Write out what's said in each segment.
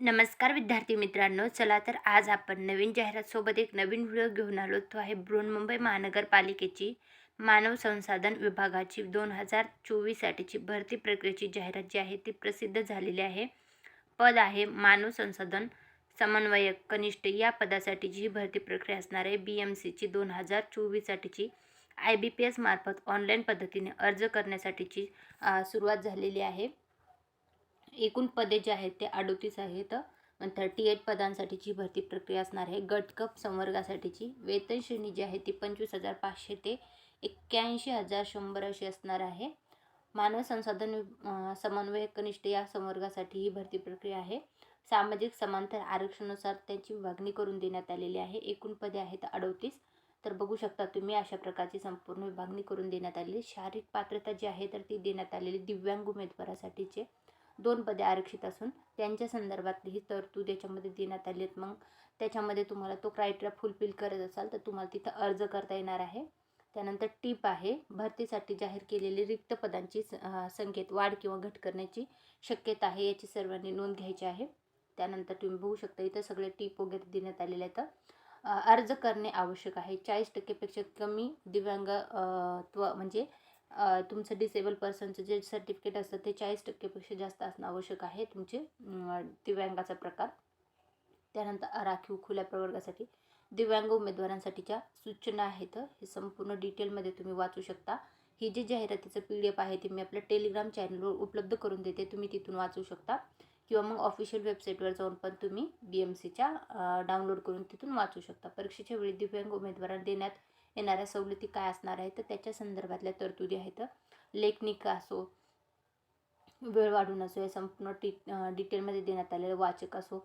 नमस्कार विद्यार्थी मित्रांनो चला तर आज आपण नवीन जाहिरातसोबत एक नवीन व्हिडिओ घेऊन आलो. तो आहे बृहन्मुंबई महानगरपालिकेची मानव संसाधन विभागाची दोन हजार चोवीससाठीची भरती प्रक्रियेची जाहिरात जी आहे ती प्रसिद्ध झालेली आहे. पद आहे मानव संसाधन समन्वयक कनिष्ठ. या पदासाठीची ही भरती प्रक्रिया असणार आहे बी एम सीची दोन हजार चोवीससाठीची आय बी पी एस मार्फत ऑनलाईन पद्धतीने अर्ज करण्यासाठीची सुरुवात झालेली आहे. एकूण पदे जे आहेत ते अडोतीस आहेत. थर्टी एट पदांसाठीची भरती प्रक्रिया असणार आहे. गटकप संवर्गासाठीची. वेतन श्रेणी जी आहे ती पंचवीस हजार पाचशे ते एक्क्याऐंशी हजार शंभर अशी असणार आहे. मानव संसाधन समन्वय कनिष्ठ या संवर्गासाठी ही भरती प्रक्रिया आहे. सामाजिक समांतर आरक्षणानुसार त्यांची विभागणी करून देण्यात आलेली आहे. एकूण पदे आहेत अडोतीस. तर बघू शकता तुम्ही अशा प्रकारची संपूर्ण विभागणी करून देण्यात आलेली. शारीरिक पात्रता जी आहे तर ती देण्यात आलेली दिव्यांग उमेदवारासाठीचे. दोन पदे आरक्षित असून त्यांच्या संदर्भातली ही तरतूद याच्यामध्ये देण्यात आली आहेत. मग त्याच्यामध्ये तुम्हाला तो क्रायटेरिया फुलफिल करत असाल तर तुम्हाला तिथं अर्ज करता येणार आहे. त्यानंतर टीप आहे भरतीसाठी जाहीर केलेली रिक्त पदांची स- संख्येत वाढ किंवा घट करण्याची शक्यता आहे याची सर्वांनी नोंद घ्यायची आहे. त्यानंतर तुम्ही बघू शकता इथं सगळे टीप वगैरे देण्यात आलेले आहेत. अर्ज करणे आवश्यक आहे. चाळीस टक्केपेक्षा कमी दिव्यांगत्व म्हणजे तुमचं डिसेबल पर्सनचं जे सर्टिफिकेट असतं ते चाळीस टक्केपेक्षा जास्त असणं आवश्यक आहे तुमचे दिव्यांगाचा प्रकार. त्यानंतर राखीव खुल्या प्रवर्गासाठी दिव्यांग उमेदवारांसाठीच्या सूचना आहेत. हे संपूर्ण डिटेलमध्ये तुम्ही वाचू शकता. ही जी जाहिरातीचं पी डी एफ आहे ती मी आपल्या टेलिग्राम चॅनलवर उपलब्ध करून देते. तुम्ही तिथून वाचू शकता. किंवा मग ऑफिशियल वेबसाईटवर जाऊन पण तुम्ही बी एम सीच्या डाउनलोड करून तिथून वाचू शकता. परीक्षेच्या वेळी दिव्यांग उमेदवारांना देण्यात येणाऱ्या सवलती काय असणार आहेत तर त्याच्या संदर्भातल्या तरतुदी आहेत. लेखनिका असो वेळ वाढून असो या संपूर्ण टी डिटेलमध्ये देण्यात आलेलं वाचक असो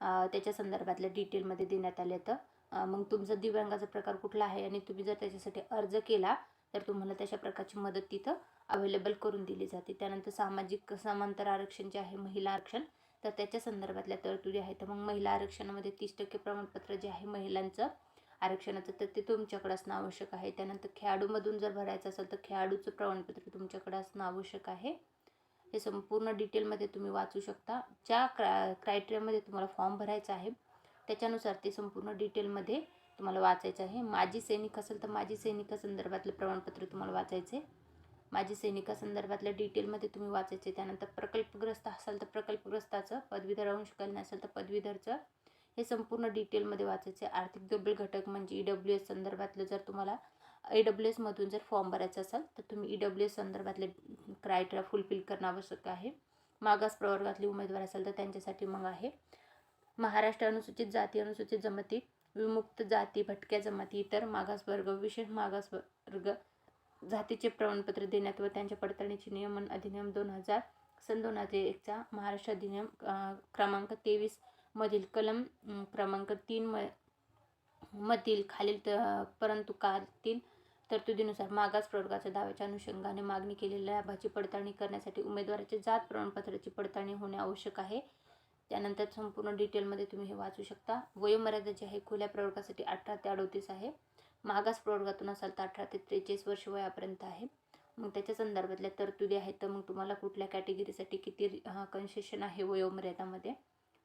त्याच्या संदर्भातल्या डिटेलमध्ये देण्यात आले तर मग तुमचा दिव्यांगाचा प्रकार कुठला आहे आणि तुम्ही जर त्याच्यासाठी अर्ज केला तर तुम्हाला तशा प्रकारची मदत तिथं अवेलेबल करून दिली जाते. त्यानंतर सामाजिक समांतर आरक्षण जे आहे महिला आरक्षण तर त्याच्या संदर्भातल्या तरतुदी आहेत. मग महिला आरक्षणामध्ये तीस टक्के प्रमाणपत्र जे आहे महिलांचं आरक्षणाचं तर ते तुमच्याकडे असणं आवश्यक आहे. त्यानंतर खेळाडूमधून जर भरायचं असेल तर खेळाडूचं प्रमाणपत्र तुमच्याकडे असणं आवश्यक आहे. हे संपूर्ण डिटेलमध्ये तुम्ही वाचू शकता. ज्या क्रा क्रायटेरियामध्ये तुम्हाला फॉर्म भरायचा आहे त्याच्यानुसार ते संपूर्ण डिटेलमध्ये तुम्हाला वाचायचं आहे. माजी सैनिक असेल तर माजी सैनिकासंदर्भातलं प्रमाणपत्र तुम्हाला वाचायचे माजी सैनिकासंदर्भातल्या डिटेलमध्ये तुम्ही वाचायचे त्यानंतर प्रकल्पग्रस्त असाल तर प्रकल्पग्रस्ताचं पदवीधर अंश कलन असेल तर पदवीधरचं हे संपूर्ण डिटेलमध्ये वाचायचे. आर्थिक दुर्बल घटक म्हणजे ई डब्ल्यू एस संदर्भातलं जर तुम्हाला ई डब्ल्यू एसमधून जर फॉर्म भरायचा असेल तर तुम्ही ई डब्ल्यू एस संदर्भातले क्रायटेरिया फुलफिल करणं आवश्यक आहे. मागास प्रवर्गातले उमेदवार असेल तर त्यांच्यासाठी मग आहे. महाराष्ट्र अनुसूचित जाती अनुसूचित जमाती विमुक्त जाती भटक्या जमाती इतर मागासवर्ग विशेष मागासवर्ग जातीचे प्रमाणपत्र देण्यात व त्यांच्या पडताळणीचे नियमन अधिनियम दोन हजार सन दोन हजार एकचा महाराष्ट्र अधिनियम क्रमांक तेवीस मधील कलम क्रमांक तीन म मधील खालील त परंतु कातील तरतुदीनुसार मागास प्रवर्गाच्या दाव्याच्या अनुषंगाने मागणी केलेल्या लाभाची पडताळणी करण्यासाठी उमेदवाराच्या जात प्रमाणपत्राची पडताळणी होणे आवश्यक आहे. त्यानंतर संपूर्ण डिटेलमध्ये तुम्ही हे वाचू शकता. वयोमर्यादा जी आहे खुल्या प्रवर्गासाठी अठरा ते अडोतीस आहे. मागास प्रवर्गातून असाल तर अठरा ते त्रेचाळीस वर्ष वयापर्यंत आहे. मग त्याच्या संदर्भातल्या तरतुदी आहेत तर मग तुम्हाला कुठल्या कॅटेगरीसाठी किती कन्सेशन आहे वयोमर्यादामध्ये?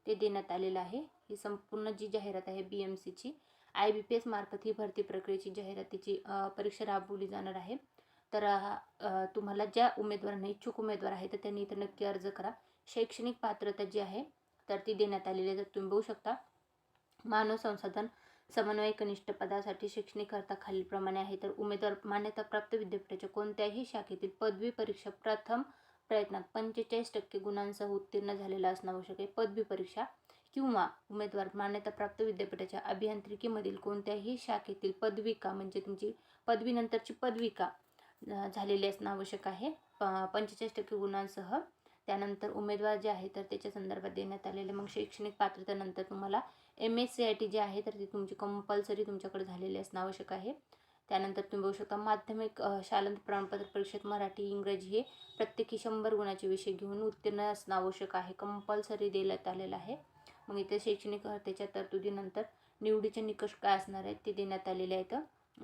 ते देण्यात आलेलं आहे. ही संपूर्ण जी जाहिरात आहे बी एम सीची आय बी पी एस मार्फत ही भरती प्रक्रियेची जाहिरातीची परीक्षा राबवली जाणार आहे. तर तुम्हाला ज्या उमेदवारांना इच्छुक उमेदवार आहे तर त्यांनी इथं नक्की अर्ज करा. शैक्षणिक पात्रता जी आहे तर ती देण्यात आलेली आहे. तर तुम्ही बघू शकता मानव संसाधन समन्वय कनिष्ठ पदासाठी शैक्षणिक अर्था खालीलप्रमाणे आहे. तर उमेदवार मान्यताप्राप्त विद्यापीठाच्या कोणत्याही शाखेतील पदवी परीक्षा प्रथम प्रयत्नात पंचेचाळीस टक्के गुणांसह उत्तीर्ण झालेला असणं आवश्यक आहे. पदवी परीक्षा किंवा उमेदवार मान्यताप्राप्त विद्यापीठाच्या अभियांत्रिकीमधील कोणत्याही शाखेतील पदविका म्हणजे तुमची पदवीनंतरची पदविका झालेली असणं आवश्यक आहे. प पंचेचाळीस टक्के गुणांसह त्यानंतर उमेदवार जे आहे तर त्याच्या संदर्भात देण्यात आलेले मग शैक्षणिक पात्रतेनंतर तुम्हाला M S C I T जी आहे तर ती तुमची कंपल्सरी तुमच्याकडे झालेली असणं आवश्यक आहे. त्यानंतर तुम्ही बघू शकता माध्यमिक शालांत प्रमाणपत्र परीक्षेत मराठी इंग्रजी हे प्रत्येकी शंभर गुणाचे विषय घेऊन उत्तीर्ण असणं आवश्यक आहे. कंपल्सरी देण्यात आलेलं आहे. मग इथे शैक्षणिक अर्थेच्या तरतुदीनंतर निवडीचे निकष काय असणार आहेत ते देण्यात आलेले आहेत.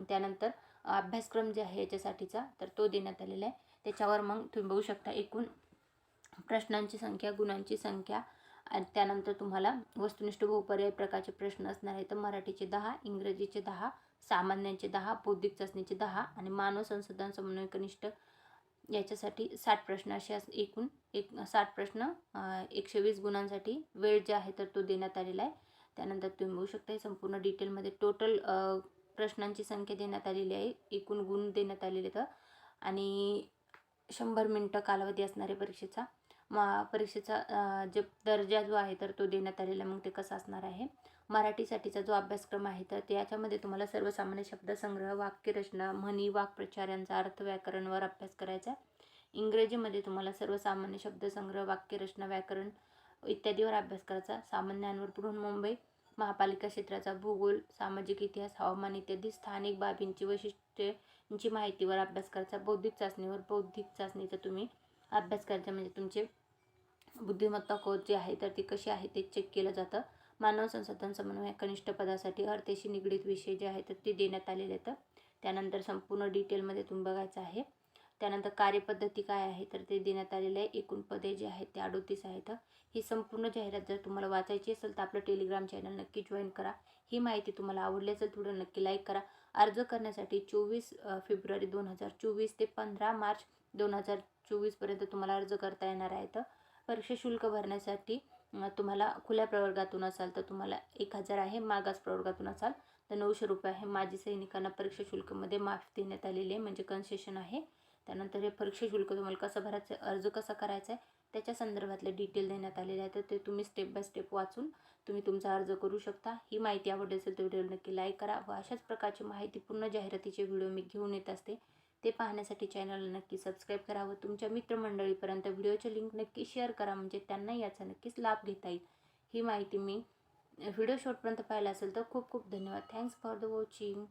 त्यानंतर अभ्यासक्रम जे आहे याच्यासाठीचा तर तो देण्यात आलेला आहे. त्याच्यावर मग तुम्ही बघू शकता एकूण प्रश्नांची संख्या गुणांची संख्या आणि त्यानंतर तुम्हाला वस्तुनिष्ठ बहुपर्याय प्रकारचे प्रश्न असणार आहेत. तर मराठीचे दहा इंग्रजीचे दहा सामान्यांचे दहा बौद्धिक चाचणीचे दहा आणि मानव संसाधन समन्वय कनिष्ठ याच्यासाठी साठ प्रश्न असे एकूण एक साठ प्रश्न एकशे वीस गुणांसाठी वेळ जे आहे तर तो देण्यात आलेला आहे. त्यानंतर तुम्ही बघू शकता संपूर्ण डिटेलमध्ये टोटल प्रश्नांची संख्या देण्यात आलेली आहे. एकूण गुण देण्यात आलेले तर आणि शंभर मिनटं कालावधी असणाऱ्या परीक्षेचा. मा परीक्षेचा जे दर्जा जो आहे तर तो देण्यात आलेला आहे. मग ते कसा असणार आहे? मराठीसाठीचा जो अभ्यासक्रम आहे तर त्याच्यामध्ये तुम्हाला सर्वसामान्य शब्दसंग्रह वाक्यरचना म्हणी वाक्प्रचार यांचा अर्थ व्याकरणवर अभ्यास करायचा आहे. इंग्रजीमध्ये तुम्हाला सर्वसामान्य शब्दसंग्रह वाक्यरचना व्याकरण इत्यादीवर अभ्यास करायचा सामान्यांवर पुढून मुंबई महापालिका क्षेत्राचा भूगोल सामाजिक इतिहास हवामान इत्यादी स्थानिक बाबींची वैशिष्ट्यांची माहितीवर अभ्यास करायचा बौद्धिक चाचणीवर बौद्धिक चाचणीचा तुम्ही अभ्यास करायचा म्हणजे तुमचे बुद्धिमत्ता कोच जे आहे तर ती कशी आहे ते चेक केलं जातं. मानव संसाधन समन्वय कनिष्ठ पदासाठी अर्थेशी निगडीत विषय जे आहेत तर ते देण्यात आलेले आहेत. त्यानंतर संपूर्ण डिटेलमध्ये तुम्ही बघायचं आहे. त्यानंतर कार्यपद्धती काय आहे तर ते देण्यात आलेले आहे. एकूण पदे जे आहेत ते अडोतीस आहेत. ही संपूर्ण जाहिरात जर तुम्हाला वाचायची असेल तर आपलं टेलिग्राम चॅनल नक्की जॉईन करा. ही माहिती तुम्हाला आवडली असेल थोडं नक्की लाईक करा. अर्ज करण्यासाठी चोवीस फेब्रुवारी दोन हजार चोवीस ते पंधरा मार्च दोन हजार चोवीसपर्यंत तुम्हाला अर्ज करता येणार आहे तर परीक्षा शुल्क भरण्यासाठी तुम्हाला खुल्या प्रवर्गातून असाल तर तुम्हाला एक हजार आहे मागास प्रवर्गातून असाल तर नऊशे रुपये आहे. माजी सैनिकांना परीक्षा शुल्कमध्ये माफ देण्यात आलेली आहे म्हणजे कन्सेशन आहे. त्यानंतर हे परीक्षा शुल्क तुम्हाला कसं भरायचं आहे अर्ज कसा करायचा आहे त्याच्या संदर्भातले डिटेल देण्यात आलेले आहे तर ते तुम्ही स्टेप बाय स्टेप वाचून तुम्ही तुमचा अर्ज करू शकता. ही माहिती आवडली असेल तर व्हिडिओ नक्की लाईक करा व अशाच प्रकारची माहिती पूर्ण जाहिरातीचे व्हिडिओ मी घेऊन येत असते. ते पाहण्यासाठी चॅनलला नक्की सबस्क्राईब करा व तुमच्या मित्रमंडळीपर्यंत व्हिडिओचे लिंक नक्की शेअर करा. म्हणजे त्यांना याचा नक्कीच लाभ घेता येईल. ही माहिती मी व्हिडिओ शॉर्टपर्यंत पाहिला असेल तर खूप खूप धन्यवाद. Thanks for the watching